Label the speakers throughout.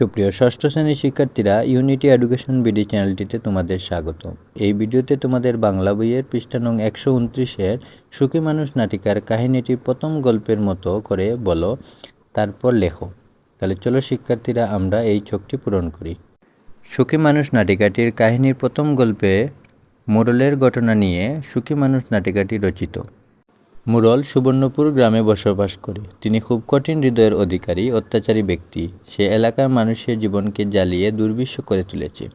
Speaker 1: সুপ্রিয় ষষ্ঠ শ্রেণির শিক্ষার্থীরা ইউনিটি এডুকেশন বিডি চ্যানেলটিতে তোমাদের স্বাগত। এই ভিডিওতে তোমাদের বাংলা বইয়ের পৃষ্ঠা নং একশো উনত্রিশের সুখী মানুষ নাটিকার কাহিনীটি প্রথম গল্পের মতো করে বলো, তারপর লেখো। তাহলে চলো শিক্ষার্থীরা, আমরা এই চোখটি পূরণ করি। সুখী মানুষ নাটিকাটির কাহিনীর প্রথম গল্পে মোরলের ঘটনা নিয়ে সুখী মানুষ নাটিকাটি রচিত। মুরল সুবর্ণপুর গ্রামে বসবাস করে। তিনি খুব কঠিন হৃদয়ের অধিকারী, অত্যাচারী ব্যক্তি। সে এলাকার মানুষের জীবনকে জ্বালিয়ে দুর্বিষ করে তুলেছে।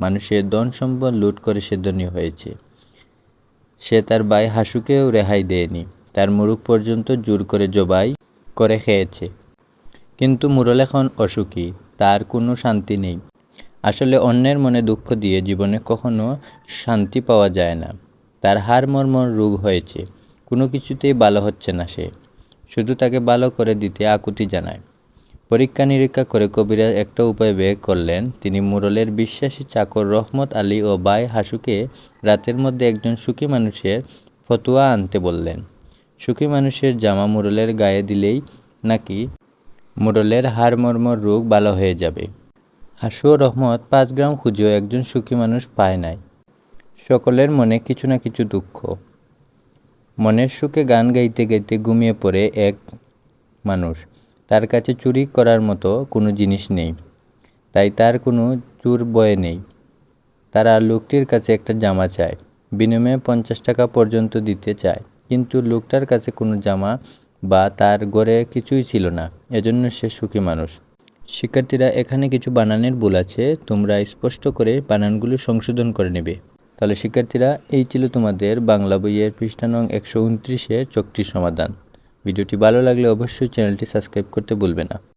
Speaker 1: মানুষের ধন সম্পদ লুট করে সে ধনী হয়েছে। সে তার ভাই হাসুকেও রেহাই দেয়নি। তার মুরুখ পর্যন্ত জোর করে জবাই করে খেয়েছে। কিন্তু মুরল এখন অসুখী, তার কোনো শান্তি নেই। আসলে অন্যের মনে দুঃখ দিয়ে জীবনে কখনো শান্তি পাওয়া যায় না। তার হাড় মর্মর রোগ হয়েছে। কোনো কিছুতেই ভালো হচ্ছে না সে। শুধু তাকে ভালো করে দিতে আকুতি জানায়। পরীক্ষা নিরীক্ষা করে কবিরাজ একটা উপায় বের করলেন। তিনি মুরলের বিশ্বাসী চাকর রহমত আলী ও বাই হাসুকে রাতের মধ্যে একজন সুখী মানুষের ফতুয়া আনতে বললেন। সুখী মানুষের জামা মুরলের গায়ে দিলেই নাকি মুরলের হাড় মর্মর রোগ ভালো হয়ে যাবে। হাসু ও রহমত পাঁচ গ্রাম খুঁজেও একজন সুখী মানুষ পায় নাই। সকলের মনে কিছু না কিছু দুঃখ। মনের সুখে গান গাইতে গাইতে ঘুমিয়ে পড়ে এক মানুষ। তার কাছে চুরি করার মতো কোনো জিনিস নেই। তাই তার কোনো চুর বয়ে নেই। তারা লোকটির কাছে একটা জামা চায় বিনিময়ে পঞ্চাশ টাকা পর্যন্ত দিতে চায়। কিন্তু লোকটার কাছে কোনো জামা বা তার গড়ে কিছুই ছিল না। এজন্য সে সুখী মানুষ। শিক্ষার্থীরা এখানে কিছু বানানের ভুল আছে। তোমরা স্পষ্ট করে বানানগুলো সংশোধন করে নেবে। তাহলে শিক্ষার্থীরা, এই ছিল তোমাদের বাংলা বইয়ের পৃষ্ঠা নং একশো উনত্রিশে চোখটির সমাধান। ভিডিওটি ভালো লাগলে অবশ্যই চ্যানেলটি সাবস্ক্রাইব করতে ভুলবে না।